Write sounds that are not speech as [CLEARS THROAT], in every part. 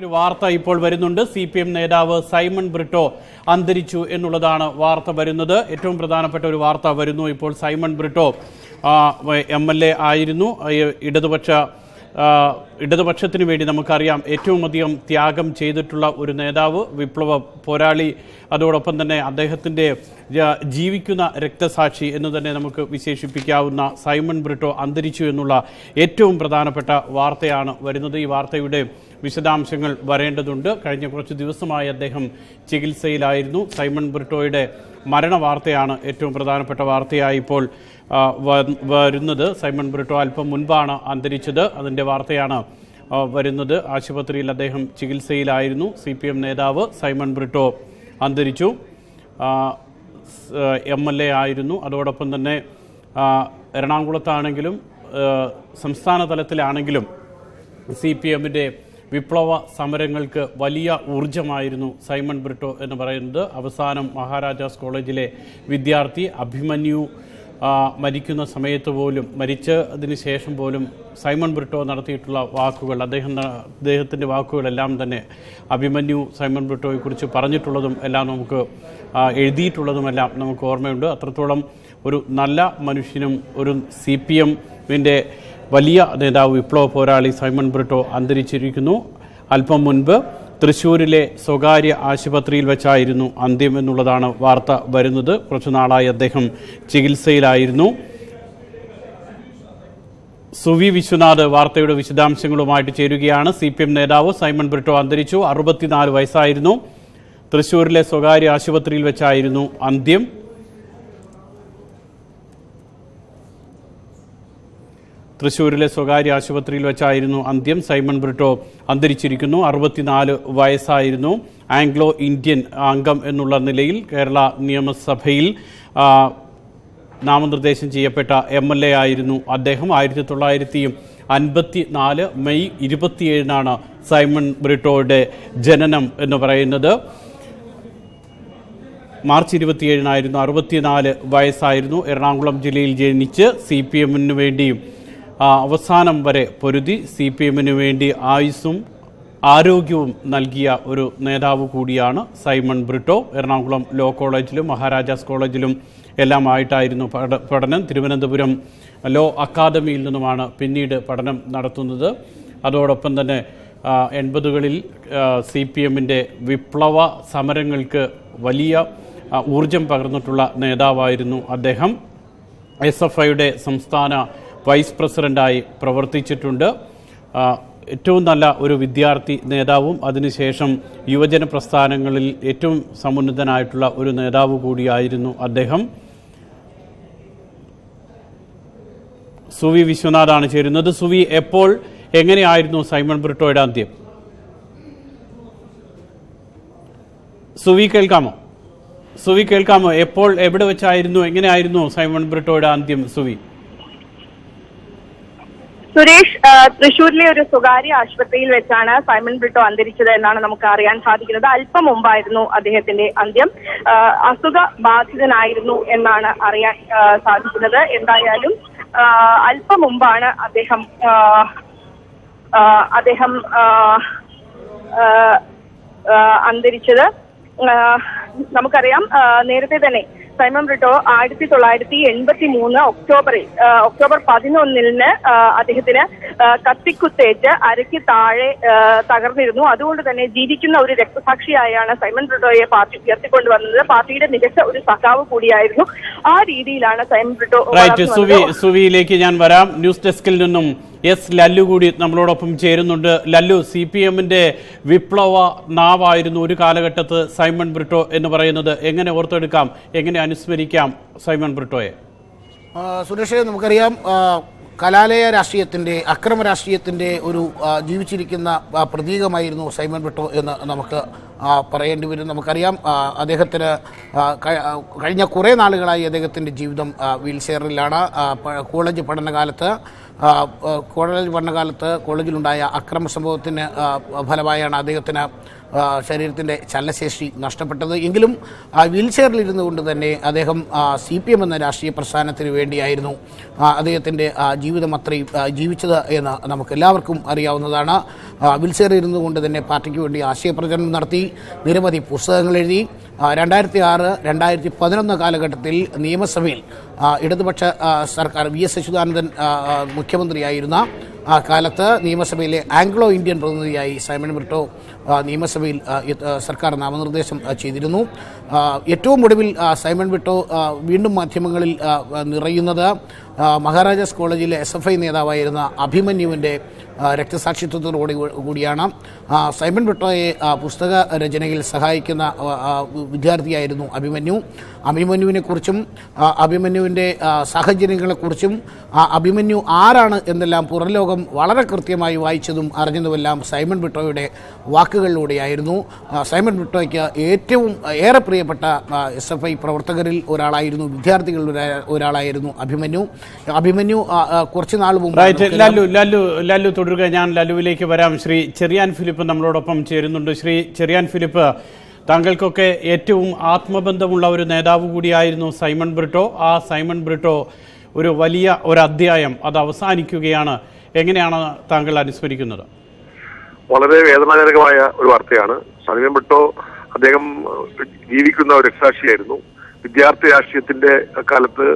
ഒരു വാർത്ത ഇപ്പോൾ വരുന്നുണ്ട്. സി പി എം നേതാവ് സൈമൺ ബ്രിട്ടോ അന്തരിച്ചു എന്നുള്ളതാണ് വാർത്ത വരുന്നത്. ഏറ്റവും പ്രധാനപ്പെട്ട ഒരു വാർത്ത വരുന്നു ഇപ്പോൾ Simon Britto. M L A ആയിരുന്നു. ഇടതുപക്ഷ ഇടതുപക്ഷത്തിന് വേണ്ടി നമുക്കറിയാം ഏറ്റവും അധികം ത്യാഗം ചെയ്തിട്ടുള്ള ഒരു നേതാവ് വിപ്ലവ പോരാളി. അതോടൊപ്പം തന്നെ അദ്ദേഹത്തിന്റെ ജീവിക്കുന്ന രക്തസാക്ഷി എന്ന് തന്നെ നമുക്ക് വിശേഷിപ്പിക്കാവുന്ന സൈമൺ ബ്രിട്ടോ അന്തരിച്ചു എന്നുള്ള ഏറ്റവും പ്രധാനപ്പെട്ട വാർത്തയാണ് വരുന്നത്. ഈ വാർത്തയുടെ വിശദാംശങ്ങൾ വരേണ്ടതുണ്ട്. കഴിഞ്ഞ കുറച്ച് ദിവസമായി അദ്ദേഹം ചികിത്സയിലായിരുന്നു. സൈമൺ ബ്രിട്ടോയുടെ മരണ വാർത്തയാണ് ഏറ്റവും പ്രധാനപ്പെട്ട വാർത്തയായി ഇപ്പോൾ വരുന്നത്. സൈമൺ ബ്രിട്ടോ അല്പം മുൻപാണ് അന്തരിച്ചത്. അതിന്റെ വാർത്തയാണ് വരുന്നത്. ആശുപത്രിയിൽ അദ്ദേഹം ചികിത്സയിലായിരുന്നു. സി പി എം നേതാവ് സൈമൺ ബ്രിട്ടോ അന്തരിച്ചു. എം എൽ എ ആയിരുന്നു. അതോടൊപ്പം തന്നെ എറണാകുളത്താണെങ്കിലും സംസ്ഥാന തലത്തിലാണെങ്കിലും സി പി എമ്മിന്റെ വിപ്ലവ സമരങ്ങൾക്ക് വലിയ ഊർജമായിരുന്നു സൈമൺ ബ്രിട്ടോ എന്ന് പറയുന്നത്. അവസാനം മഹാരാജാസ് കോളേജിലെ വിദ്യാർത്ഥി അഭിമന്യു മരിക്കുന്ന സമയത്ത് പോലും മരിച്ചതിന് ശേഷം പോലും സൈമൺ ബ്രിട്ടോ നടത്തിയിട്ടുള്ള വാക്കുകൾ അദ്ദേഹം അദ്ദേഹത്തിന്റെ വാക്കുകളെല്ലാം തന്നെ അഭിമന്യു സൈമൺ ബ്രിട്ടോയെക്കുറിച്ച് പറഞ്ഞിട്ടുള്ളതും എല്ലാം നമുക്ക് എഴുതിയിട്ടുള്ളതുമെല്ലാം നമുക്ക് ഓർമ്മയുണ്ട്. അത്രത്തോളം ഒരു നല്ല മനുഷ്യനും ഒരു സി പി എമ്മിന്റെ വലിയ നേതാവ് വിപ്ലവ പോരാളി സൈമൺ ബ്രിട്ടോ അന്തരിച്ചിരിക്കുന്നു. അല്പം മുൻപ് തൃശ്ശൂരിലെ സ്വകാര്യ ആശുപത്രിയിൽ വെച്ചായിരുന്നു അന്ത്യം എന്നുള്ളതാണ് വാർത്ത വരുന്നത്. കുറച്ചുനാളായി അദ്ദേഹം ചികിത്സയിലായിരുന്നു. സുവി വിശ്വനാഥ് വാർത്തയുടെ വിശദാംശങ്ങളുമായിട്ട് ചേരുകയാണ്. സി പി എം നേതാവ് സൈമൺ ബ്രിട്ടോ അന്തരിച്ചു. അറുപത്തിനാല് വയസ്സായിരുന്നു. തൃശ്ശൂരിലെ സ്വകാര്യ ആശുപത്രിയിൽ വെച്ചായിരുന്നു അന്ത്യം. തൃശ്ശൂരിലെ സ്വകാര്യ ആശുപത്രിയിൽ വെച്ചായിരുന്നു അന്ത്യം. സൈമൺ ബ്രിട്ടോ അന്തരിച്ചിരിക്കുന്നു. അറുപത്തിനാല് വയസ്സായിരുന്നു ആംഗ്ലോ ഇന്ത്യൻ അംഗം എന്നുള്ള നിലയിൽ കേരള നിയമസഭയിൽ നാമനിർദ്ദേശം ചെയ്യപ്പെട്ട എം എൽ എ ആയിരുന്നു അദ്ദേഹം. ആയിരത്തി തൊള്ളായിരത്തി അൻപത്തി നാല് മെയ് ഇരുപത്തിയേഴിനാണ് സൈമൺ ബ്രിട്ടോയുടെ ജനനം എന്ന് പറയുന്നത്. മാർച്ച് ഇരുപത്തിയേഴിനായിരുന്നു അറുപത്തിനാല് വയസ്സായിരുന്നു. എറണാകുളം ജില്ലയിൽ ജനിച്ച് സി പി എമ്മിന് വേണ്ടിയും അവസാനം വരെ പൊരുതി സി പി എമ്മിന് വേണ്ടി ആയുസ്സും ആരോഗ്യവും നൽകിയ ഒരു നേതാവ് കൂടിയാണ് സൈമൺ ബ്രിട്ടോ. എറണാകുളം ലോ കോളേജിലും മഹാരാജാസ് കോളേജിലും എല്ലാം ആയിട്ടായിരുന്നു പഠനം. തിരുവനന്തപുരം ലോ അക്കാദമിയിൽ നിന്നുമാണ് പിന്നീട് പഠനം നടത്തുന്നത്. അതോടൊപ്പം തന്നെ എൺപതുകളിൽ സി പി എമ്മിന്റെ വിപ്ലവ സമരങ്ങൾക്ക് വലിയ ഊർജം പകർന്നിട്ടുള്ള നേതാവായിരുന്നു അദ്ദേഹം. എസ് എഫ് ഐയുടെ സംസ്ഥാന വൈസ് പ്രസിഡന്റായി പ്രവർത്തിച്ചിട്ടുണ്ട്. ഏറ്റവും നല്ല ഒരു വിദ്യാർത്ഥി നേതാവും അതിനുശേഷം യുവജന പ്രസ്ഥാനങ്ങളിൽ ഏറ്റവും സമുന്നതനായിട്ടുള്ള ഒരു നേതാവ് കൂടിയായിരുന്നു അദ്ദേഹം. സുവി വിശ്വനാഥാണ് ചേരുന്നത്. സുവി എപ്പോൾ എങ്ങനെയായിരുന്നു സൈമൺ ബ്രിട്ടോയുടെ അന്ത്യം? സുവി കേൾക്കാമോ? സുവി കേൾക്കാമോ? എപ്പോൾ എവിടെ വെച്ചായിരുന്നു എങ്ങനെയായിരുന്നു സൈമൺ ബ്രിട്ടോയുടെ അന്ത്യം സുവി? സുരേഷ് തൃശൂരിലെ ഒരു സ്വകാര്യ ആശുപത്രിയിൽ വെച്ചാണ് സൈമൺ ബ്രിട്ടോ അന്തരിച്ചത് എന്നാണ് നമുക്ക് അറിയാൻ സാധിക്കുന്നത്. അല്പം മുമ്പായിരുന്നു അദ്ദേഹത്തിന്റെ അന്ത്യം. അസുഖ ബാധിതനായിരുന്നു എന്നാണ് അറിയാൻ സാധിക്കുന്നത്. എന്തായാലും അല്പം മുമ്പാണ് അദ്ദേഹം അദ്ദേഹം അന്തരിച്ചത്. നമുക്കറിയാം നേരത്തെ തന്നെ സൈമൺ ബ്രിട്ടോ ആയിരത്തി തൊള്ളായിരത്തി എൺപത്തി മൂന്ന് ഒക്ടോബറിൽ ഒക്ടോബർ പതിനൊന്നിന് അദ്ദേഹത്തിന് കത്തിക്കുത്തേറ്റ് അരയ്ക്ക് താഴെ തകർന്നിരുന്നു. അതുകൊണ്ട് തന്നെ ജീവിക്കുന്ന ഒരു രക്തസാക്ഷിയായാണ് സൈമൺ ബ്രിട്ടോയെ പാർട്ടി ഉയർത്തിക്കൊണ്ടുവന്നത് പാർട്ടിയുടെ മികച്ച ഒരു സഖാവ് കൂടിയായിരുന്നു. ആ രീതിയിലാണ് സൈമൺ സുവി സുവിയിലേക്ക് ഞാൻ വരാം. ന്യൂസ് ഡെസ്കിൽ നിന്നും എസ് ലല്ലു കൂടി നമ്മളോടൊപ്പം ചേരുന്നുണ്ട്. ലല്ലു സി പി എമ്മിന്റെ വിപ്ലവ നാവായിരുന്നു ഒരു കാലഘട്ടത്ത് സൈമൺ ബ്രിട്ടോ എന്ന് പറയുന്നത്. എങ്ങനെ ഓർത്തെടുക്കാം? എങ്ങനെ അനുസ്മരിക്കാം സൈമൺ ബ്രിട്ടോയെ? സുരേഷേ നമുക്കറിയാം കലാലയ രാഷ്ട്രീയത്തിന്റെ അക്രമ രാഷ്ട്രീയത്തിന്റെ ഒരു ജീവിച്ചിരിക്കുന്ന പ്രതീകമായിരുന്നു സൈമൺ ബ്രിട്ടോ എന്ന് നമുക്ക് പറയേണ്ടി വരും. നമുക്കറിയാം അദ്ദേഹത്തിന് കഴിഞ്ഞ കുറേ നാളുകളായി അദ്ദേഹത്തിന്റെ ജീവിതം വീൽ ചെയറിലാണ് കോളേജ് പഠനകാലത്ത് കോളേജ് പഠനകാലത്ത് കോളേജിലുണ്ടായ അക്രമ സംഭവത്തിന് ഫലമായാണ് അദ്ദേഹത്തിന് ശരീരത്തിന്റെ ചലനശേഷി നഷ്ടപ്പെട്ടത്. എങ്കിലും വീൽ ചെയറിലിരുന്നു കൊണ്ട് തന്നെ അദ്ദേഹം സി പി എം എന്ന രാഷ്ട്രീയ പ്രസ്ഥാനത്തിന് വേണ്ടിയായിരുന്നു അദ്ദേഹത്തിന്റെ ജീവിതം അത്രയും ജീവിച്ചത് എന്ന് നമുക്ക് എല്ലാവർക്കും അറിയാവുന്നതാണ്. വീൽ ചെയറിൽ ഇരുന്നു കൊണ്ട് തന്നെ പാർട്ടിക്ക് വേണ്ടി ആശയപ്രചരണം നടത്തി നിരവധി പുസ്തകങ്ങൾ എഴുതി രണ്ടായിരത്തി ആറ് രണ്ടായിരത്തി പതിനൊന്ന് കാലഘട്ടത്തിൽ നിയമസഭയിൽ ഇടതുപക്ഷ സർക്കാർ വി എസ് അച്യുതാനന്ദൻ മുഖ്യമന്ത്രിയായിരുന്ന ആ കാലത്ത് നിയമസഭയിലെ ആംഗ്ലോ ഇന്ത്യൻ പ്രതിനിധിയായി സൈമൺ ബ്രിട്ടോ നിയമസഭയിൽ സർക്കാർ നാമനിർദ്ദേശം ചെയ്തിരുന്നു. ഏറ്റവും ഒടുവിൽ സൈമൺ വിട്ടോ വീണ്ടും മാധ്യമങ്ങളിൽ നിറയുന്നത് മഹാരാജാസ് കോളേജിലെ എസ് എഫ് ഐ നേതാവായിരുന്ന അഭിമന്യുവിന്റെ രക്തസാക്ഷിത്വത്തോടുകൂടി കൂടിയാണ്. സൈമൺ വിട്ടോയെ പുസ്തക രചനയിൽ സഹായിക്കുന്ന വിദ്യാർത്ഥിയായിരുന്നു അഭിമന്യു. അഭിമന്യുവിനെക്കുറിച്ചും അഭിമന്യുവിന്റെ സാഹചര്യങ്ങളെക്കുറിച്ചും അഭിമന്യു ആരാണ് എന്നെല്ലാം പുറംലോകം വളരെ കൃത്യമായി വായിച്ചതും അറിഞ്ഞതുമെല്ലാം സൈമൺ ബ്രിട്ടോയുടെ വാക്കുകളിലൂടെയായിരുന്നു സൈമൺ ബ്രിട്ടോയ്ക്ക് ഏറ്റവും ഏറെ പ്രിയപ്പെട്ട എസ് എഫ് ഐ പ്രവർത്തകരിൽ ഒരാളായിരുന്നു വിദ്യാർത്ഥികളിൽ ഒരാളായിരുന്നു അഭിമന്യു. അഭിമന്യു കുറച്ച് നാൾ മുമ്പ് ലാലു ലാലു ലാലു തുടരുക. ഞാൻ ലാലുവിലേക്ക് വരാം. ശ്രീ ചെറിയാൻ ഫിലിപ്പ് നമ്മളോടൊപ്പം ചേരുന്നുണ്ട്. ശ്രീ ചെറിയാൻ ഫിലിപ്പ് താങ്കൾക്കൊക്കെ ഏറ്റവും ആത്മബന്ധമുള്ള ഒരു നേതാവ് കൂടിയായിരുന്നു സൈമൺ ബ്രിട്ടോ. ആ സൈമൺ ബ്രിട്ടോ ഒരു വലിയ ഒരു അധ്യായം അത് അവസാനിക്കുകയാണ്. എങ്ങനെയാണ് താങ്കൾ അനുസ്മരിക്കുന്നത്? വളരെ വേദനാജനകമായ ഒരു വാർത്തയാണ്. സമീപം ബിട്ടോ അദ്ദേഹം ജീവിക്കുന്ന ഒരു രക്ഷാക്ഷിയായിരുന്നു വിദ്യാർത്ഥി രാഷ്ട്രീയത്തിന്റെ കാലത്ത്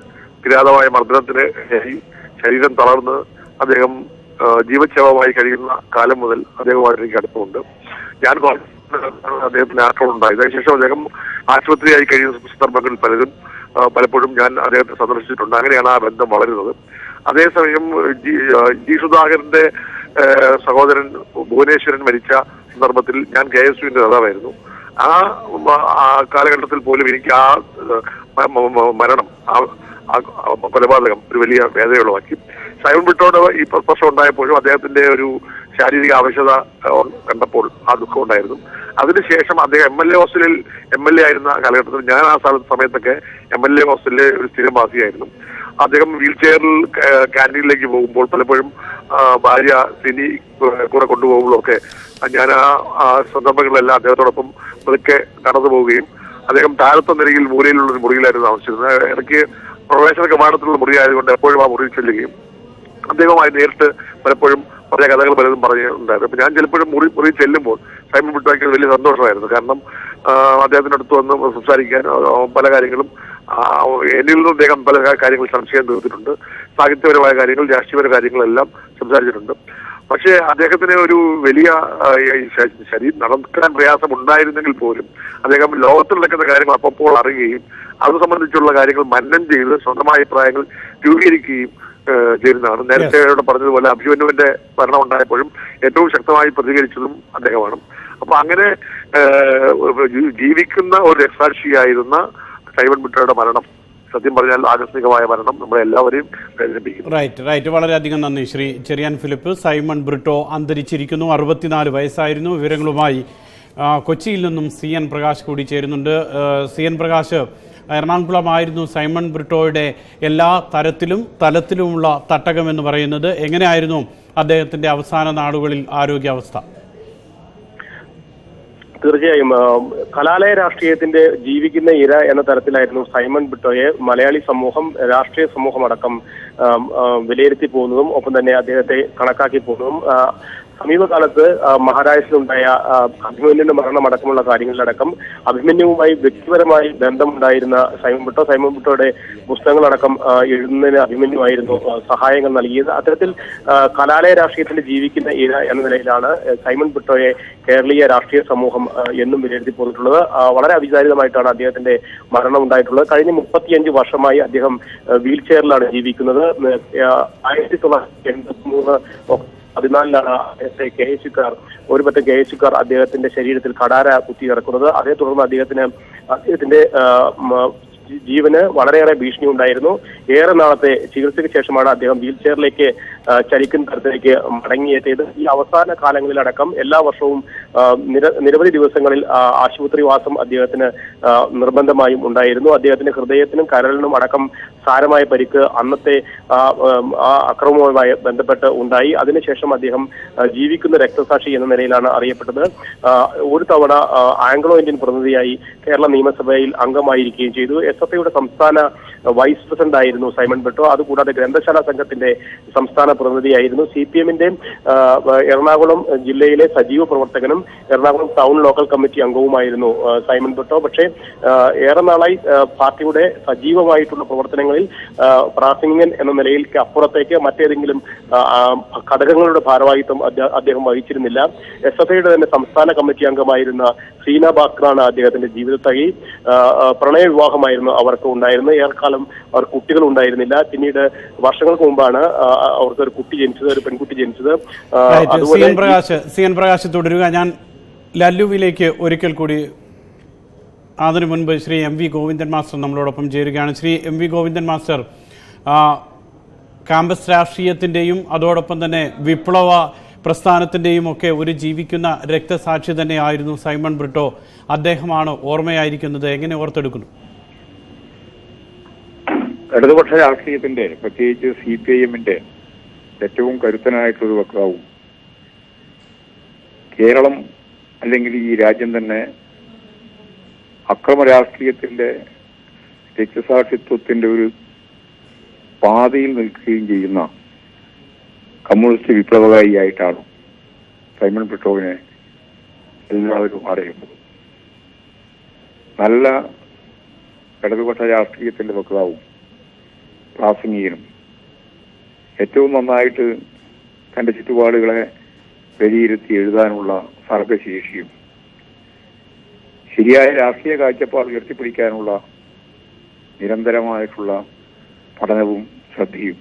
കിരാതമായ മർദ്ദനത്തിന് ശരീരം തളർന്ന് അദ്ദേഹം ജീവച്ഛവമായി കഴിയുന്ന കാലം മുതൽ അദ്ദേഹമായിട്ട് എനിക്ക് അടുപ്പമുണ്ട്. ഞാൻ അദ്ദേഹത്തിന് ആക്രമണം ഉണ്ടായത്. അതിനുശേഷം അദ്ദേഹം ആശുപത്രിയായി കഴിയുന്ന സന്ദർഭങ്ങളിൽ പലരും പലപ്പോഴും ഞാൻ അദ്ദേഹത്തെ സന്ദർശിച്ചിട്ടുണ്ട്. അങ്ങനെയാണ് ആ ബന്ധം വളരുന്നത്. അതേസമയം ജി സുധാകരന്റെ സഹോദരൻ ഭുവനേശ്വരൻ മരിച്ച സന്ദർഭത്തിൽ ഞാൻ കെ എസ് യുവിന്റെ നേതാവായിരുന്നു ആ കാലഘട്ടത്തിൽ പോലും എനിക്ക് ആ മരണം കൊലപാതകം ഒരു വലിയ വേദനയുള്ളതാക്കി സൈമൺ വിട്ടോട് ഈ പ്രശ്നം ഉണ്ടായപ്പോഴും അദ്ദേഹത്തിന്റെ ഒരു ശാരീരിക ആവശ്യത കണ്ടപ്പോൾ ആ ദുഃഖം ഉണ്ടായിരുന്നു. അതിനുശേഷം അദ്ദേഹം എം എൽ എ ഹോസ്റ്റലിൽ എം എൽ എ ആയിരുന്ന കാലഘട്ടത്തിൽ ഞാൻ ആ സമയത്തൊക്കെ എം എൽ എ ഹോസ്റ്റലിലെ ഒരു സ്ഥിരവാസിയായിരുന്നു അദ്ദേഹം വീൽ ചെയറിൽ ക്യാന്റീനിലേക്ക് പോകുമ്പോൾ പലപ്പോഴും ഭാര്യ സിനി കൂടെ കൊണ്ടുപോകുമ്പോഴൊക്കെ ഞാൻ ആ സന്ദർഭങ്ങളിലെല്ലാം അദ്ദേഹത്തോടൊപ്പം പതുക്കെ കടന്നു പോവുകയും അദ്ദേഹം താഴത്തെ നിരയിൽ മൂലയിലുള്ള ഒരു മുറിയിലായിരുന്നു താമസിച്ചിരുന്നത്. ഇടയ്ക്ക് പ്രവേശന കവാടത്തിലുള്ള മുറി ആയതുകൊണ്ട് എപ്പോഴും ആ മുറിയിൽ ചെല്ലുകയും അദ്ദേഹവുമായി നേരിട്ട് പലപ്പോഴും പല കഥകൾ പലതും പറഞ്ഞിട്ടുണ്ടായിരുന്നു. അപ്പൊ ഞാൻ ചിലപ്പോഴും മുറി മുറി ചെല്ലുമ്പോൾ സൈമൺ ബിട്ടാക്കിയത് വലിയ സന്തോഷമായിരുന്നു. കാരണം ആ, അദ്ദേഹത്തിന്റെ അടുത്ത് വന്ന് സംസാരിക്കാൻ പല കാര്യങ്ങളും എന്നിൽ നിന്ന് അദ്ദേഹം പല കാര്യങ്ങൾ സംശയം തീർത്തിട്ടുണ്ട്. സാഹിത്യപരമായ കാര്യങ്ങൾ രാഷ്ട്രീയപരമായ കാര്യങ്ങളെല്ലാം സംസാരിച്ചിട്ടുണ്ട്. പക്ഷേ അദ്ദേഹത്തിന് ഒരു വലിയ ശരീരം നടക്കാൻ പ്രയാസം ഉണ്ടായിരുന്നെങ്കിൽ പോലും അദ്ദേഹം ലോകത്തിൽ നടക്കുന്ന കാര്യങ്ങൾ അപ്പോൾ അറിയുകയും അത് സംബന്ധിച്ചുള്ള കാര്യങ്ങൾ മന്നം ചെയ്ത് സ്വന്തമായ അഭിപ്രായങ്ങൾ രൂപീകരിക്കുകയും ചെയ്യുന്നതാണ് നേരത്തെ ഇവിടെ പറഞ്ഞതുപോലെ അഭിമന്യുവിന്റെ ഭരണം ഉണ്ടായപ്പോഴും ഏറ്റവും ശക്തമായി പ്രതികരിച്ചതും അദ്ദേഹമാണ്. അപ്പൊ അങ്ങനെ ജീവിക്കുന്ന ഒരു രക്തസാക്ഷിയായിരുന്ന സൈമൺ മിട്രയുടെ മരണം സത്യം പറഞ്ഞാൽ ആകസ്മികമായ മരണം നമ്മളെ എല്ലാവരെയും വേദനിപ്പിക്കുന്നു റൈറ്റ് റൈറ്റ് വളരെയധികം നന്ദി. ശ്രീ ചെറിയാൻ ഫിലിപ്പ് സൈമൺ ബ്രിട്ടോ അന്തരിച്ചിരിക്കുന്നു. അറുപത്തിനാല് വയസ്സായിരുന്നു. വിവരങ്ങളുമായി കൊച്ചിയിൽ നിന്നും സി എൻ പ്രകാശ് കൂടി ചേരുന്നുണ്ട്. സി എൻ പ്രകാശ് എറണാകുളമായിരുന്നു സൈമൺ ബ്രിട്ടോയുടെ എല്ലാ തരത്തിലും തലത്തിലുമുള്ള തട്ടകം എന്ന് പറയുന്നത്. എങ്ങനെയായിരുന്നു അദ്ദേഹത്തിന്റെ അവസാന നാളുകളിൽ ആരോഗ്യാവസ്ഥ? തീർച്ചയായും കലാലയ രാഷ്ട്രീയത്തിന്റെ ജീവിക്കുന്ന ഇര എന്ന തരത്തിലായിരുന്നു സൈമൺ ബിട്ടോയെ മലയാളി സമൂഹം രാഷ്ട്രീയ സമൂഹം അടക്കം വിലയിരുത്തി പോകുന്നതും ഒപ്പം തന്നെ അദ്ദേഹത്തെ കണക്കാക്കി പോകുന്നതും. സമീപകാലത്ത് മഹാരാഷ്ട്രയിലുണ്ടായ അഭിമന്യുവിന്റെ മരണമടക്കമുള്ള കാര്യങ്ങളിലടക്കം അഭിമന്യുവുമായി വ്യക്തിപരമായി ബന്ധമുണ്ടായിരുന്ന സൈമൻ ബുട്ടോ സൈമൻ ബുട്ടോയുടെ പുസ്തകങ്ങളടക്കം എഴുതുന്നതിന് അഭിമന്യുവായിരുന്നു ആ, സഹായങ്ങൾ നൽകിയത്. അത്തരത്തിൽ കലാലയ രാഷ്ട്രീയത്തിൽ ജീവിക്കുന്ന ഇര എന്ന നിലയിലാണ് സൈമൺ ബുട്ടോയെ കേരളീയ രാഷ്ട്രീയ സമൂഹം എന്നും വിലയിരുത്തി പോന്നിട്ടുള്ളത്. വളരെ അവിചാരിതമായിട്ടാണ് അദ്ദേഹത്തിന്റെ മരണം ഉണ്ടായിട്ടുള്ളത് കഴിഞ്ഞ മുപ്പത്തിയഞ്ച് വർഷമായി അദ്ദേഹം വീൽ ചെയറിലാണ് ജീവിക്കുന്നത്. ആയിരത്തി തൊള്ളായിരത്തി എൺപത്തി മൂന്ന് പതിനാലിലാണ് അദ്ദേഹത്തെ കെ എസ് യുക്കാർ ഒരു പറ്റം കെ എസ് യുക്കാർ അദ്ദേഹത്തിന്റെ ശരീരത്തിൽ കടാര കുത്തി ഇറക്കുന്നത് അതേ തുടർന്ന് അദ്ദേഹത്തിന് അദ്ദേഹത്തിന്റെ ജീവന് വളരെയേറെ ഭീഷണി ഉണ്ടായിരുന്നു. ഏറെ നാളത്തെ ചികിത്സയ്ക്ക് ശേഷമാണ് അദ്ദേഹം വീൽ ചെയറിലേക്ക് ചലിക്കുന്ന തരത്തിലേക്ക് മടങ്ങിയെത്തിയത് ഈ അവസാന കാലങ്ങളിലടക്കം എല്ലാ വർഷവും നിരവധി ദിവസങ്ങളിൽ ആശുപത്രിവാസം അദ്ദേഹത്തിന് നിർബന്ധമായും ഉണ്ടായിരുന്നു. അദ്ദേഹത്തിന്റെ ഹൃദയത്തിനും കരളിനും അടക്കം സാരമായ പരിക്ക് അന്നത്തെ അക്രമവുമായി ബന്ധപ്പെട്ട് ഉണ്ടായി. അതിനുശേഷം അദ്ദേഹം ജീവിക്കുന്ന രക്തസാക്ഷി എന്ന നിലയിലാണ് അറിയപ്പെട്ടത്. ഒരു തവണ ആംഗ്ലോ ഇന്ത്യൻ പ്രതിനിധിയായി കേരള നിയമസഭയിൽ അംഗമായിരിക്കുകയും ചെയ്തു. എസ് എഫ് ഐയുടെ സംസ്ഥാന വൈസ് പ്രസിഡന്റ് ആയിരുന്നു സൈമൺ ബെട്ടോ അതുകൂടാതെ ഗ്രന്ഥശാല സംഘത്തിന്റെ സംസ്ഥാന പ്രതിനിധിയായിരുന്നു സി പി എമ്മിന്റെ എറണാകുളം ജില്ലയിലെ സജീവ പ്രവർത്തകനും എറണാകുളം ടൗൺ ലോക്കൽ കമ്മിറ്റി അംഗവുമായിരുന്നു സൈമൺ ബെട്ടോ പക്ഷേ ഏറെ നാളായി പാർട്ടിയുടെ സജീവമായിട്ടുള്ള പ്രവർത്തനങ്ങളിൽ പ്രാസംഗികൻ എന്ന നിലയിൽ അപ്പുറത്തേക്ക് മറ്റേതെങ്കിലും ഘടകങ്ങളുടെ ഭാരവാഹിത്വം അദ്ദേഹം വഹിച്ചിരുന്നില്ല. എസ് എഫ് ഐയുടെ തന്നെ സംസ്ഥാന കമ്മിറ്റി അംഗമായിരുന്ന സീന ബാക്രാണ് അദ്ദേഹത്തിന്റെ ജീവിതത്തകി ആ, ആ, പ്രണയ വിവാഹമായിരുന്നു അവർക്ക് ഉണ്ടായിരുന്നത്. ഏറെക്കാലം അവർ കുട്ടികൾ ഉണ്ടായിരുന്നില്ല. പിന്നീട് വർഷങ്ങൾക്ക് മുമ്പാണ് അവർക്ക് ഒരു കുട്ടി ജനിച്ചത് ഒരു പെൺകുട്ടി ജനിച്ചത്. സി അതുപോലെ N Prakash C N Prakash തുടരുക. ഞാൻ ലല്ലുവിലേക്ക് ഒരിക്കൽ കൂടി അതിനു മുൻപ് Shri M V Govindan master നമ്മളോടൊപ്പം ചേരുകയാണ്. Shri M V Govindan master campus campus രാഷ്ട്രീയത്തിന്റെയും അതോടൊപ്പം തന്നെ വിപ്ലവ പ്രസ്ഥാനത്തിന്റെയും ഒക്കെ ഒരു ജീവിക്കുന്ന രക്തസാക്ഷി തന്നെയായിരുന്നു സൈമൺ ബ്രിട്ടോ. അദ്ദേഹമാണ് ഓർമ്മയായിരിക്കുന്നത്. എങ്ങനെ ഓർത്തെടുക്കുന്നു? ഇടതുപക്ഷ രാഷ്ട്രീയത്തിന്റെ പ്രത്യേകിച്ച് സി പി ഐ എമ്മിന്റെ ഏറ്റവും കരുത്തനായിട്ടുള്ള വക്താവും കേരളം അല്ലെങ്കിൽ ഈ രാജ്യം തന്നെ അക്രമ രാഷ്ട്രീയത്തിന്റെ രക്തസാക്ഷിത്വത്തിന്റെ ഒരു പാതയിൽ നിൽക്കുകയും ചെയ്യുന്ന കമ്മ്യൂണിസ്റ്റ് വിപ്ലവകാരിയായിട്ടാണ് സൈമൺ പിട്ടോവിനെ എല്ലാവരും അറിയുന്നത്. നല്ല ഇടതുപക്ഷ രാഷ്ട്രീയത്തിന്റെ വക്താവും പ്രാസംഗികനും ഏറ്റവും നന്നായിട്ട് തന്റെ ചുറ്റുപാടുകളെ വിലയിരുത്തി എഴുതാനുള്ള സർഗശേഷിയും ശരിയായ രാഷ്ട്രീയ കാഴ്ചപ്പാട് ഉയർത്തിപ്പിടിക്കാനുള്ള നിരന്തരമായിട്ടുള്ള പഠനവും ശ്രദ്ധയും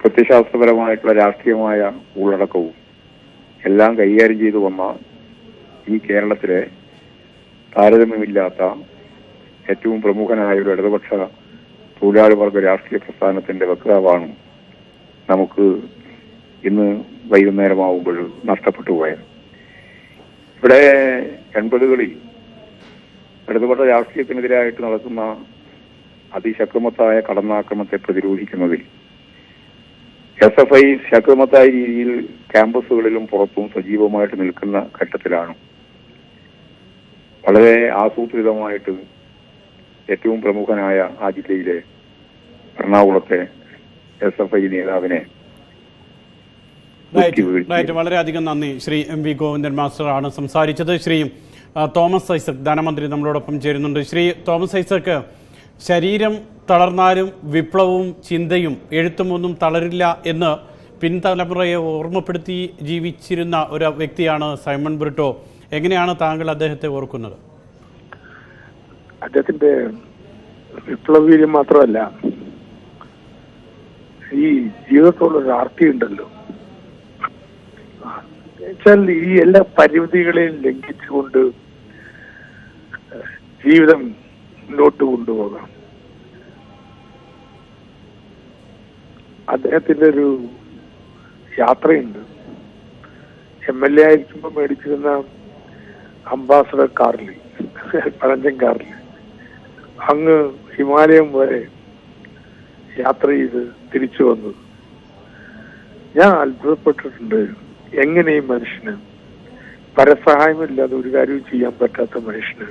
പ്രത്യശാസ്ത്രപരമായിട്ടുള്ള രാഷ്ട്രീയമായ ഉള്ളടക്കവും എല്ലാം കൈകാര്യം ചെയ്തു വന്ന ഈ കേരളത്തിലെ താരതമ്യമില്ലാത്ത ഏറ്റവും പ്രമുഖനായ ഒരു ഇടതുപക്ഷ തൊഴിലാളി വർഗ രാഷ്ട്രീയ പ്രസ്ഥാനത്തിന്റെ വക്താവാണ് നമുക്ക് ഇന്ന് വൈകുന്നേരമാവുമ്പോൾ നഷ്ടപ്പെട്ടു പോയത്. ഇവിടെ എൺപതുകളിൽ ഇടതുപക്ഷ രാഷ്ട്രീയത്തിനെതിരായിട്ട് നടക്കുന്ന അതിശക്തമത്തായ കടന്നാക്രമത്തെ പ്രതിരോധിക്കുന്നതിൽ എസ് എഫ് ഐ ശക്തമത്തായ രീതിയിൽ ക്യാമ്പസുകളിലും പുറത്തും സജീവമായിട്ട് നിൽക്കുന്ന ഘട്ടത്തിലാണ് വളരെ ആസൂത്രിതമായിട്ട് ഏറ്റവും പ്രമുഖനായ ആ ജില്ലയിലെ എറണാകുളത്തെ എസ് എഫ് ഐ നേതാവിനെ റൈറ്റ് വളരെയധികം നന്ദി. Shri M V Govindan master ആണ് സംസാരിച്ചത്. ശ്രീ തോമസ് ഐസക് ധനമന്ത്രി നമ്മളോടൊപ്പം ചേരുന്നുണ്ട്. ശ്രീ തോമസ് ഐസക് ശരീരം തളർന്നാലും വിപ്ലവവും ചിന്തയും എഴുത്തുമൊന്നും തളരില്ല എന്ന് പിൻതലമുറയെ ഓർമ്മപ്പെടുത്തി ജീവിച്ചിരുന്ന ഒരു വ്യക്തിയാണ് സൈമൺ ബ്രിട്ടോ. എങ്ങനെയാണ് താങ്കൾ അദ്ദേഹത്തെ ഓർക്കുന്നത്? അദ്ദേഹത്തിന്റെ വിപ്ലവീര്യം മാത്രമല്ല ഈ ജീവിതത്തോടൊരു ആർത്തി ഉണ്ടല്ലോ. വെച്ചാൽ ഈ എല്ലാ പരിമിതികളെയും ലംഘിച്ചുകൊണ്ട് ജീവിതം മുന്നോട്ട് കൊണ്ടുപോകാം. അദ്ദേഹത്തിന്റെ ഒരു യാത്രയുണ്ട്. എം എൽ എ ആയിരിക്കുമ്പോൾ മേടിച്ചിരുന്ന അംബാസഡർ കാറിൽ പഴഞ്ചൻ കാറിൽ അങ്ങ് ഹിമാലയം വരെ യാത്ര ചെയ്ത് തിരിച്ചു വന്നത് ഞാൻ അത്ഭുതപ്പെട്ടിട്ടുണ്ട് എങ്ങനെ ഈ മനുഷ്യന് പരസഹായമില്ലാതെ ഒരു കാര്യവും ചെയ്യാൻ പറ്റാത്ത മനുഷ്യന്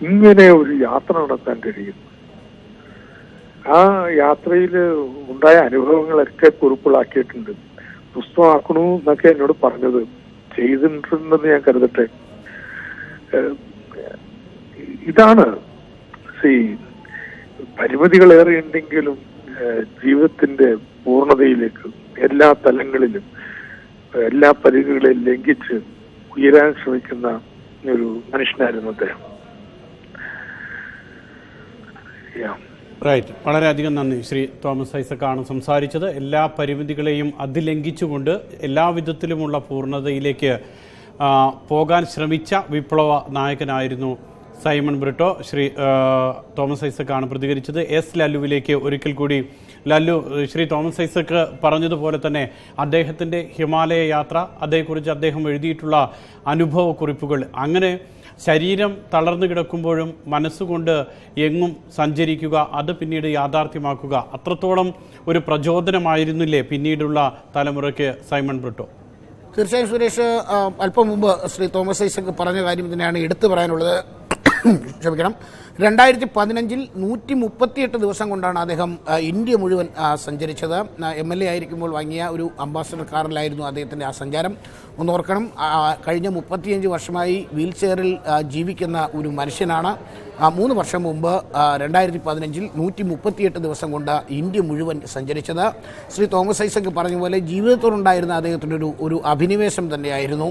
ഇങ്ങനെ ഒരു യാത്ര നടത്താൻ കഴിയും. ആ യാത്രയിൽ ഉണ്ടായ അനുഭവങ്ങളൊക്കെ കുറിപ്പുകളാക്കിയിട്ടുണ്ട്. പുസ്തകമാക്കണു എന്നൊക്കെ എന്നോട് പറഞ്ഞത്. ചെയ്തിട്ടുണ്ടെന്ന് ഞാൻ കരുതട്ടെ. ഇതാണ് സി പരിമിതികളേറെ ഉണ്ടെങ്കിലും ജീവിതത്തിന്റെ പൂർണതയിലേക്ക് എല്ലാ തലങ്ങളിലും എല്ലാ പരിധികളെയും ലംഘിച്ച് ഉയരാൻ ശ്രമിക്കുന്ന ഒരു മനുഷ്യനായിരുന്നു അദ്ദേഹം. റൈറ്റ്. വളരെയധികം നന്ദി. ശ്രീ തോമസ് ഐസക്കാണ് സംസാരിച്ചത്. എല്ലാ പരിമിതികളെയും അതിലംഘിച്ചുകൊണ്ട് എല്ലാ വിധത്തിലുമുള്ള പൂർണതയിലേക്ക് പോകാൻ ശ്രമിച്ച വിപ്ലവ നായകനായിരുന്നു സൈമൺ ബ്രിട്ടോ ശ്രീ തോമസ് ഐസക്കാണ് പ്രതികരിച്ചത്. എസ് ലല്ലുവിലേക്ക് ഒരിക്കൽ കൂടി ലല്ലു ശ്രീ തോമസ് ഐസക്ക് പറഞ്ഞതുപോലെ തന്നെ അദ്ദേഹത്തിന്റെ ഹിമാലയ യാത്ര അതേക്കുറിച്ച് അദ്ദേഹം എഴുതിയിട്ടുള്ള അനുഭവക്കുറിപ്പുകൾ. അങ്ങനെ ശരീരം തളർന്നു കിടക്കുമ്പോഴും മനസ്സുകൊണ്ട് എങ്ങും സഞ്ചരിക്കുക അത് പിന്നീട് യാഥാർത്ഥ്യമാക്കുക അത്രത്തോളം ഒരു പ്രചോദനമായിരുന്നില്ലേ പിന്നീടുള്ള തലമുറയ്ക്ക് സൈമൺ ബ്രിട്ടോ? തീർച്ചയായും സുരേഷ് അല്പം മുമ്പ് ശ്രീ തോമസ് ഐസക് പറഞ്ഞ കാര്യം തന്നെയാണ് എടുത്തു പറയാനുള്ളത്. ക്ഷമിക്കണം. രണ്ടായിരത്തി പതിനഞ്ചിൽ നൂറ്റി മുപ്പത്തിയെട്ട് ദിവസം കൊണ്ടാണ് അദ്ദേഹം ഇന്ത്യ മുഴുവൻ സഞ്ചരിച്ചത്. എം എൽ എ ആയിരിക്കുമ്പോൾ വാങ്ങിയ ഒരു അംബാസഡർ കാറിലായിരുന്നു അദ്ദേഹത്തിന്റെ ആ സഞ്ചാരം. ഒന്ന് ഓർക്കണം കഴിഞ്ഞ മുപ്പത്തിയഞ്ച് വർഷമായി വീൽ ചെയറിൽ ജീവിക്കുന്ന ഒരു മനുഷ്യനാണ്. മൂന്ന് വർഷം മുമ്പ് രണ്ടായിരത്തി പതിനഞ്ചിൽ നൂറ്റി മുപ്പത്തിയെട്ട് ദിവസം കൊണ്ട് ഇന്ത്യ മുഴുവൻ സഞ്ചരിച്ചത്. ശ്രീ തോമസ് ഐസക് പറഞ്ഞ പോലെ ജീവിതത്തോടുണ്ടായിരുന്ന അദ്ദേഹത്തിന്റെ ഒരു ഒരു അഭിനിവേശം തന്നെയായിരുന്നു.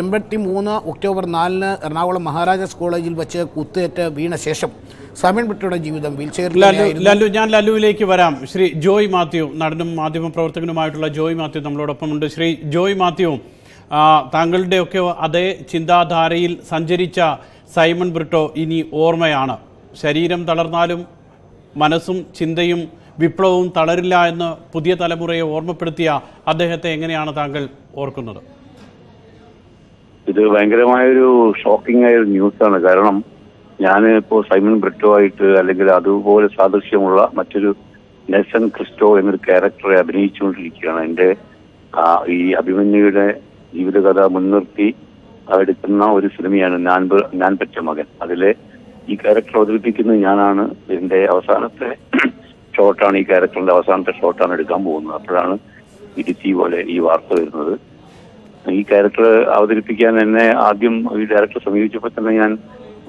എൺപത്തി മൂന്ന് ഒക്ടോബർ നാലിന് എറണാകുളം മഹാരാജാസ് കോളേജിൽ വെച്ച് കുത്തേറ്റ് വീണ ശേഷം സമീൻ ബിട്ടയുടെ ജീവിതം ലല്ലു ഞാൻ ലല്ലുവിലേക്ക് വരാം. ശ്രീ ജോയ് മാത്യു നടനും മാധ്യമ പ്രവർത്തകനുമായിട്ടുള്ള ജോയ് മാത്യു നമ്മളോടൊപ്പം ഉണ്ട് ശ്രീ ജോയ് മാത്യു താങ്കളുടെയൊക്കെ അതേ ചിന്താധാരയിൽ സഞ്ചരിച്ച സൈമൺ ബ്രിട്ടോ ഇനി ഓർമ്മയാണ്. ശരീരം തളർന്നാലും മനസ്സും ചിന്തയും വിപ്ലവവും തളരില്ല എന്ന് പുതിയ തലമുറയെ ഓർമ്മപ്പെടുത്തിയ അദ്ദേഹത്തെ എങ്ങനെയാണ് താങ്കൾ ഓർക്കുന്നത്? ഇത് ഭയങ്കരമായൊരു ഷോക്കിംഗ് ആയ ഒരു ന്യൂസാണ് കാരണം ഞാൻ ഇപ്പോൾ സൈമൺ ബ്രിട്ടോ ആയിട്ട് അല്ലെങ്കിൽ അതുപോലെ സാദൃശ്യമുള്ള മറ്റൊരു നെസൻ ക്രിസ്റ്റോ എന്നൊരു ക്യാരക്ടറെ അഭിനയിച്ചുകൊണ്ടിരിക്കുകയാണ്. എന്റെ ഈ അഭിമന്യുയുടെ ജീവിതകഥ മുൻനിർത്തി എടുക്കുന്ന ഒരു സിനിമയാണ് ഞാൻ ഞാൻ പെറ്റ മകൻ. അതിലെ ഈ ക്യാരക്ടർ അവതരിപ്പിക്കുന്നത് ഞാനാണ്. ഇതിന്റെ അവസാനത്തെ [CLEARS THROAT] ഷോട്ടാണ് ഈ ക്യാരക്ടറിന്റെ അവസാനത്തെ ഷോട്ടാണ് എടുക്കാൻ പോകുന്നത്. അപ്പോഴാണ് ഇടുക്കി പോലെ ഈ വാർത്ത വരുന്നത്. ഈ ക്യാരക്ടർ അവതരിപ്പിക്കാൻ എന്നെ ആദ്യം ഈ ഡയറക്ടർ സമീപിച്ചപ്പോൾ തന്നെ ഞാൻ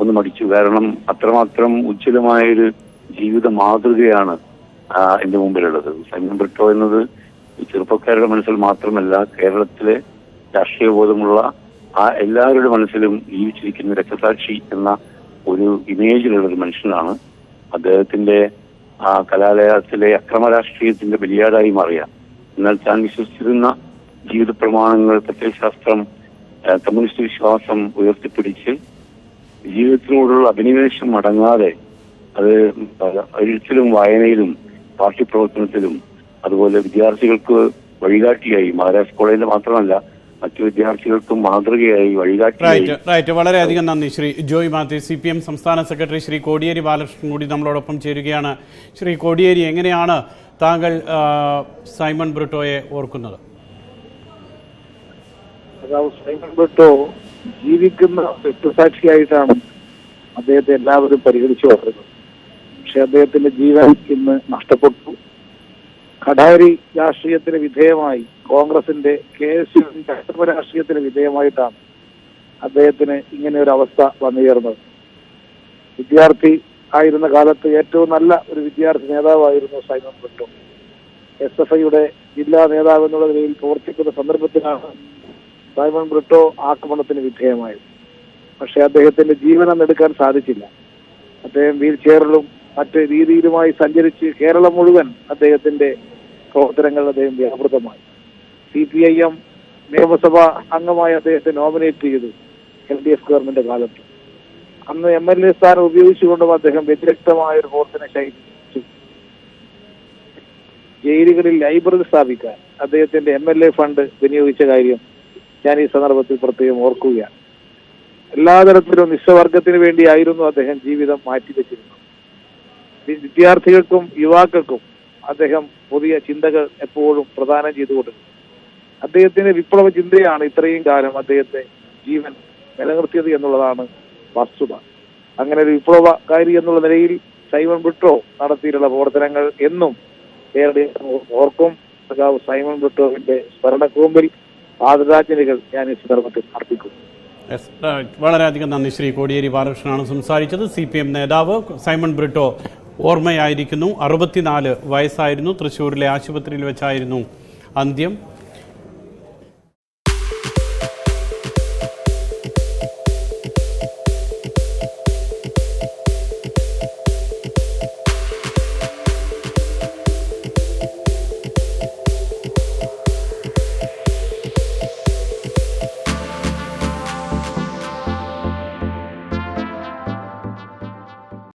ഒന്ന് മടിച്ചു. കാരണം അത്രമാത്രം ഉജ്ജ്വലമായൊരു ജീവിത മാതൃകയാണ് എന്റെ മുമ്പിലുള്ളത്. സൈമൻ ബ്രിട്ടോ എന്നത് ചെറുപ്പക്കാരുടെ മനസ്സിൽ മാത്രമല്ല കേരളത്തിലെ രാഷ്ട്രീയ ബോധമുള്ള ആ എല്ലാവരുടെ മനസ്സിലും ജീവിച്ചിരിക്കുന്ന രക്തസാക്ഷി എന്ന ഒരു ഇമേജിലുള്ള ഒരു മനുഷ്യനാണ്. അദ്ദേഹത്തിന്റെ ആ കലാലയത്തിലെ അക്രമ രാഷ്ട്രീയത്തിന്റെ ബലിയാടായി മാറിയ. എന്നാൽ താൻ വിശ്വസിച്ചിരുന്ന ജീവിത പ്രമാണങ്ങൾ പ്രത്യയശാസ്ത്രം കമ്മ്യൂണിസ്റ്റ് വിശ്വാസം ഉയർത്തിപ്പിടിച്ച് ജീവിതത്തിനോടുള്ള അഭിനിവേശം അടങ്ങാതെ അത് എഴുത്തിലും വായനയിലും പാർട്ടി പ്രവർത്തനത്തിലും അതുപോലെ വിദ്യാർത്ഥികൾക്ക് വഴികാട്ടിയായി. മഹാരാഷ്ട്ര കോളേജിൽ മാത്രമല്ല മറ്റു വിദ്യാർത്ഥികൾക്കും മാതൃകയായി വഴികാട്ടി റൈറ്റ് വളരെയധികം നന്ദി. Shri Joy Mathew C P M സംസ്ഥാന സെക്രട്ടറി ശ്രീ കോടിയേരി ബാലകൃഷ്ണൻ കൂടി നമ്മളോടൊപ്പം ചേരുകയാണ്. ശ്രീ കോടിയേരി എങ്ങനെയാണ് താങ്കൾ സൈമൺ ബ്രിട്ടോയെ ഓർക്കുന്നത്? അതാവ് സൈമൺ ബ്രിട്ടോ ജീവിക്കുന്ന രക്തസാക്ഷിയായിട്ടാണ് അദ്ദേഹത്തെ എല്ലാവരും പരിഗണിച്ചു വരുന്നത് പക്ഷെ അദ്ദേഹത്തിന്റെ ജീവൻ ഇന്ന് നഷ്ടപ്പെട്ടു. കടാരി രാഷ്ട്രീയത്തിന് വിധേയമായി കോൺഗ്രസിന്റെ കെ എസ് യു അക്രമ രാഷ്ട്രീയത്തിന് വിധേയമായിട്ടാണ് അദ്ദേഹത്തിന് ഇങ്ങനെ ഒരു അവസ്ഥ വന്നുചേർന്നത്. വിദ്യാർത്ഥി ആയിരുന്ന കാലത്ത് ഏറ്റവും നല്ല ഒരു വിദ്യാർത്ഥി നേതാവായിരുന്നു സൈമൺ ബ്രിട്ടോ എസ് എഫ് ഐയുടെ ജില്ലാ നേതാവ് എന്നുള്ള നിലയിൽ പ്രവർത്തിക്കുന്ന സന്ദർഭത്തിലാണ് സൈമൺ ബ്രിട്ടോ ആക്രമണത്തിന് വിധേയമായത്. പക്ഷെ അദ്ദേഹത്തിന്റെ ജീവനം എടുക്കാൻ സാധിച്ചില്ല. അദ്ദേഹം വീൽ ചെയറിലും മറ്റ് രീതിയിലുമായി സഞ്ചരിച്ച് കേരളം മുഴുവൻ അദ്ദേഹത്തിന്റെ പ്രവർത്തനങ്ങൾ അദ്ദേഹം വ്യാപൃതമായി. സി പി ഐ എം നിയമസഭാ അംഗമായി അദ്ദേഹത്തെ നോമിനേറ്റ് ചെയ്തു. എൽ ഡി എഫ് ഗവൺമെന്റ് കാലത്ത്. അന്ന് എം എൽ എ സ്ഥാനം ഉപയോഗിച്ചുകൊണ്ടും അദ്ദേഹം വ്യതിരിക്തമായ ഒരു പ്രവർത്തന ശൈലിച്ചു. ജയിലുകളിൽ ലൈബ്രറി സ്ഥാപിക്കാൻ അദ്ദേഹത്തിന്റെ എം എൽ എ ഫണ്ട് വിനിയോഗിച്ച കാര്യം ഞാൻ ഈ സന്ദർഭത്തിൽ പ്രത്യേകം ഓർക്കുകയാണ്. എല്ലാ തരത്തിലും നിസ്സവർഗത്തിന് വേണ്ടിയായിരുന്നു അദ്ദേഹം ജീവിതം മാറ്റിവെച്ചിരുന്നത്. വിദ്യാർത്ഥികൾക്കും യുവാക്കൾക്കും അദ്ദേഹം പുതിയ ചിന്തകൾ എപ്പോഴും പ്രദാനം ചെയ്തുകൊണ്ടിരുന്നു. അദ്ദേഹത്തിന്റെ വിപ്ലവ ചിന്തയാണ് ഇത്രയും കാലം അദ്ദേഹത്തെ ജീവൻ നിലനിർത്തിയത് എന്നുള്ളതാണ് വസ്തുത. അങ്ങനെ ഒരു വിപ്ലവകാരി എന്നുള്ള നിലയിൽ സൈമൺ ബ്രിട്ടോ നടത്തിയിട്ടുള്ള പ്രവർത്തനങ്ങൾ എന്നും ഏറെ ഓർക്കും. സഖാവ് സൈമൺ ബ്രിട്ടോവിന്റെ സ്മരണക്കൂമ്പിൽ ആദരാജ്ഞലികൾ ഞാൻ ഈ സന്ദർഭത്തിൽ അർപ്പിക്കുന്നു. വളരെയധികം നന്ദി ശ്രീ കോടിയേരി ബാലകൃഷ്ണനാണ് സംസാരിച്ചത്. സി പി എം നേതാവ് സൈമൺ ബ്രിട്ടോ ഓർമ്മയായിരിക്കുന്നു. അറുപത്തിനാല് വയസ്സായിരുന്നു. തൃശ്ശൂരിലെ ആശുപത്രിയിൽ വെച്ചായിരുന്നു അന്ത്യം.